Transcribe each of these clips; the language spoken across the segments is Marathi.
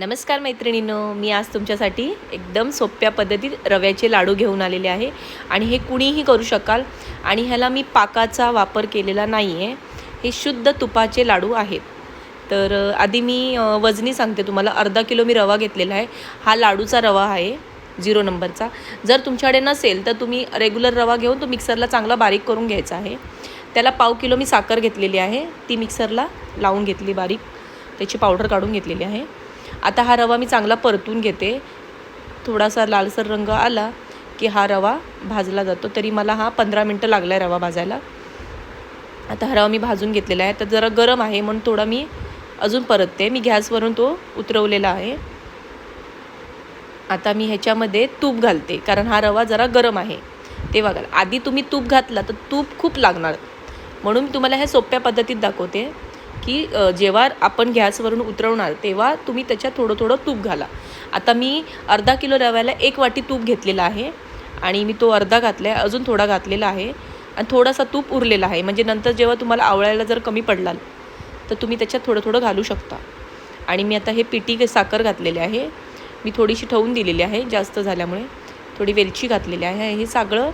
नमस्कार मैत्रिणींनो मी आज तुमच्यासाठी एकदम सोप्या पद्धतीत रव्याचे लाडू घेऊन आलेले आहे आणि हे कुणीही करू शकाल आणि ह्याला मी पाकाचा वापर केलेला नाही आहे हे शुद्ध तुपाचे लाडू आहेत. तर आधी मी वजनी सांगते तुम्हाला अर्धा किलो मी रवा घेतलेला आहे. हा लाडूचा रवा आहे झिरो नंबरचा. जर तुमच्याकडे नसेल तर तुम्ही रेग्युलर रवा घेऊन तो मिक्सरला चांगला बारीक करून घ्यायचा आहे. त्याला पाव किलो मी साखर घेतलेली आहे. ती मिक्सरला लावून घेतली बारीक. त्याची पावडर काढून घेतलेली आहे. आता हा रवा मी चांगला परतून घेते. थोडासा लालसर रंग आला की हा रवा भाजला जातो. तरी मला हा पंधरा मिनटं लागला आहे रवा भाजायला. आता हा रवा मी भाजून घेतलेला आहे. तर जरा गरम आहे म्हणून थोडा मी अजून परतते. मी गॅसवरून तो उतरवलेला आहे. आता मी ह्याच्यामध्ये तूप घालते. कारण हा रवा जरा गरम आहे. ते बघाल आधी तुम्ही तूप घातला तर तूप खूप लागणार. म्हणून मी तुम्हाला ह्या सोप्या पद्धतीत दाखवते. की जेव्हा आपण गॅसवरून उतरवणार तेव्हा तुम्ही त्याच्यात थोडं थोडं तूप घाला. आता मी अर्धा किलो रव्याला एक वाटी तूप घेतलेला आहे आणि मी तो अर्धा घातला आहे अजून थोडा घातलेला आहे आणि थोडासा तूप उरलेला आहे. म्हणजे नंतर जेव्हा तुम्हाला आवळायला जर कमी पडलाल तर तुम्ही त्याच्यात थोडं थोडं घालू शकता. आणि मी आता हे पिटी साखर घातलेले आहे. मी थोडीशी ठेवून दिलेली आहे जास्त झाल्यामुळे. थोडी वेलची घातलेली आहे. हे सगळं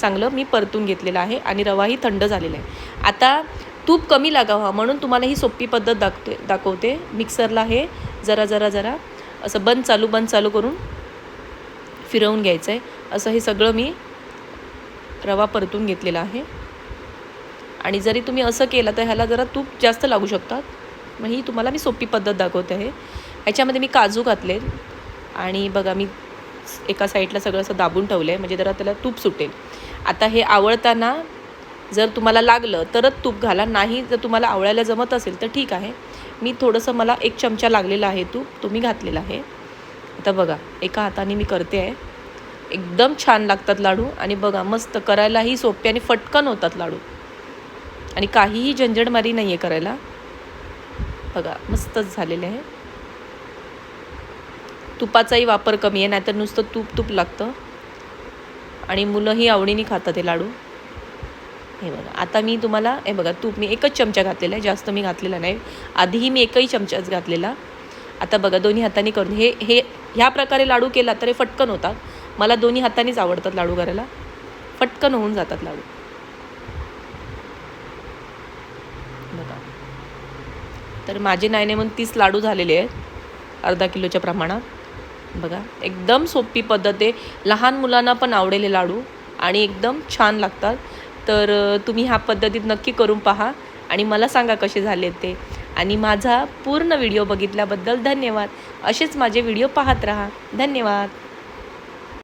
चांगलं मी परतून घेतलेलं आहे आणि रवाही थंड झालेला आहे. आता तूप कमी लागावा म्हणून तुम्हाला ही सोपी पद्धत दाखते दाखवते. मिक्सरला हे जरा जरा जरा असं बंद चालू बंद चालू करून फिरवून घ्यायचं आहे असं हे सगळं मी रवा परतून घेतलेला आहे. आणि जरी तुम्ही असं केलं तर ह्याला जरा तूप जास्त लागू शकतात. मग ही तुम्हाला मी सोपी पद्धत दाखवते आहे. ह्याच्यामध्ये मी काजू घातले आणि बघा मी एका साईडला सगळं असं दाबून ठेवलं आहे म्हणजे जरा त्याला तूप सुटेल. आता हे आवळताना जर तुम्हाला लागलं तरच तूप घाला. नाही जर तुम्हाला आवळायला जमत असेल तर ठीक आहे. मी थोडंसं मला एक चमचा लागलेला आहे तूप तुम्ही घातलेला आहे. आता बघा एका हाताने मी करते आहे. एकदम छान लागतात लाडू आणि बघा मस्त करायलाही सोपे आणि फटकन होतात लाडू. आणि काहीही झंझटमारी नाही आहे करायला. बघा मस्तच झालेले आहे. तुपाचाही वापर कमी आहे नाहीतर नुसतं तूप तूप लागतं. आणि मुलंही आवडीने खातात हे लाडू. हे बघा. आता मी तुम्हाला हे बघा तूप मी एकच चमचा घातलेला आहे जास्त मी घातलेला नाही. आधीही मी एकही चमचाच घातलेला. आता बघा दोन्ही हाताने करून हे हे ह्या प्रकारे लाडू केला तर हे फटकन होतात. मला दोन्ही हातानेच आवडतात लाडू करायला. फटकन होऊन जातात लाडू. बघा. तर माझे नायने म्हणून तीस लाडू झालेले आहेत अर्धा किलोच्या प्रमाणात. बघा एकदम सोपी पद्धत आहे. लहान मुलांना पण आवडेल लाडू आणि एकदम छान लागतात. तर तुम्ही ह्या पद्धतीत नक्की करून पहा आणि मला सांगा कसे झाले ते. आणि माझा पूर्ण व्हिडिओ बघितल्याबद्दल धन्यवाद. असेच माझे व्हिडिओ पाहत राहा. धन्यवाद.